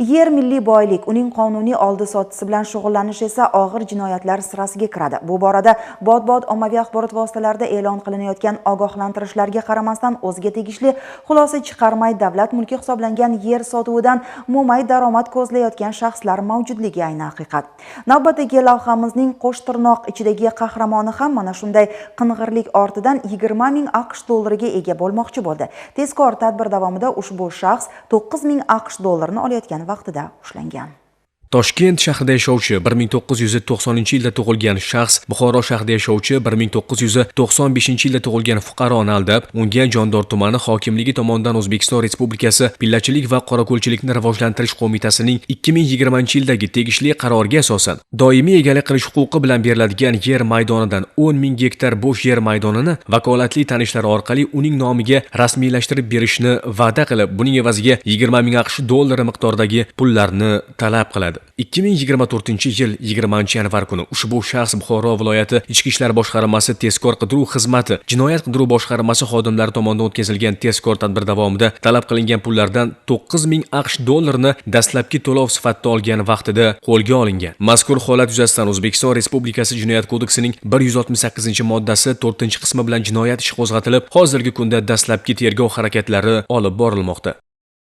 yer milliy boylik uning qonuniy oldi sotisi bilan shug'ullanish esa og'ir jinoyatlar sirasiga kiradi. Bu borada bot bot ommaviy axborot vositalarida e'lon qilinayotgan ogohlantirishlarga qaramasdan o'ziga tegishli xulosa chiqarmay davlat mulki hisoblangan yer sotuvidan mo'may daromad ko'zlayotgan shaxslar mavjudligi ayni haqiqat. Navbatdagi lavhamizning qo'sh tirnoq ichidagi qahramoni ham mana shunday qing'irlik ortidan 20 ming aqsh dollariga ega bo'lmoqchi bo'ldi. Tezkor tadbir davomida ushbu shaxs 9 ming aqsh dollarini olayotgan vaqtida ushlangan. Toshkent shahrida yashovchi 1990 yilda tug'ilgan shaxs Buxoro shahrida yashovchi 1995 yilda tug'ilgan fuqaroni aldab, unga Jondor tumani hokimligi tomonidan O'zbekiston Respublikasi Pillachilik va qorako'lchilikni rivojlantirish qo'mitasining 2020 yildagi tegishli qaroriga asosan doimiy egalik qilish huquqi bilan beriladigan yer maydonidan 10 ming gektar bo'sh yer maydonini vakolatli tanishlar orqali uning nomiga rasmiylashtirib berishni va'da qilib, buning evaziga 20 ming AQSh dollari miqdoridagi pullarni talab qiladi. 2024 yil 20 yanvar kuni ushbu shaxs Buxoro viloyati Ichki ishlar boshqarmasi tezkor qidiruv xizmati jinoyat qidiruv boshqarmasi xodimlari tomonidan o'tkazilgan tezkor tadbir davomida talab qilingan pullardan 9 ming AQSh dollarini dastlabki to'lov sifatida olgan vaqtida qo'lga olingan. Mazkur holat yuzasidan O'zbekiston Respublikasi Jinoyat kodeksining 168-moddasi 4-qismi bilan jinoyat ishi qo'zg'atilib, hozirgi kunda dastlabki tergov harakatlari olib borilmoqda.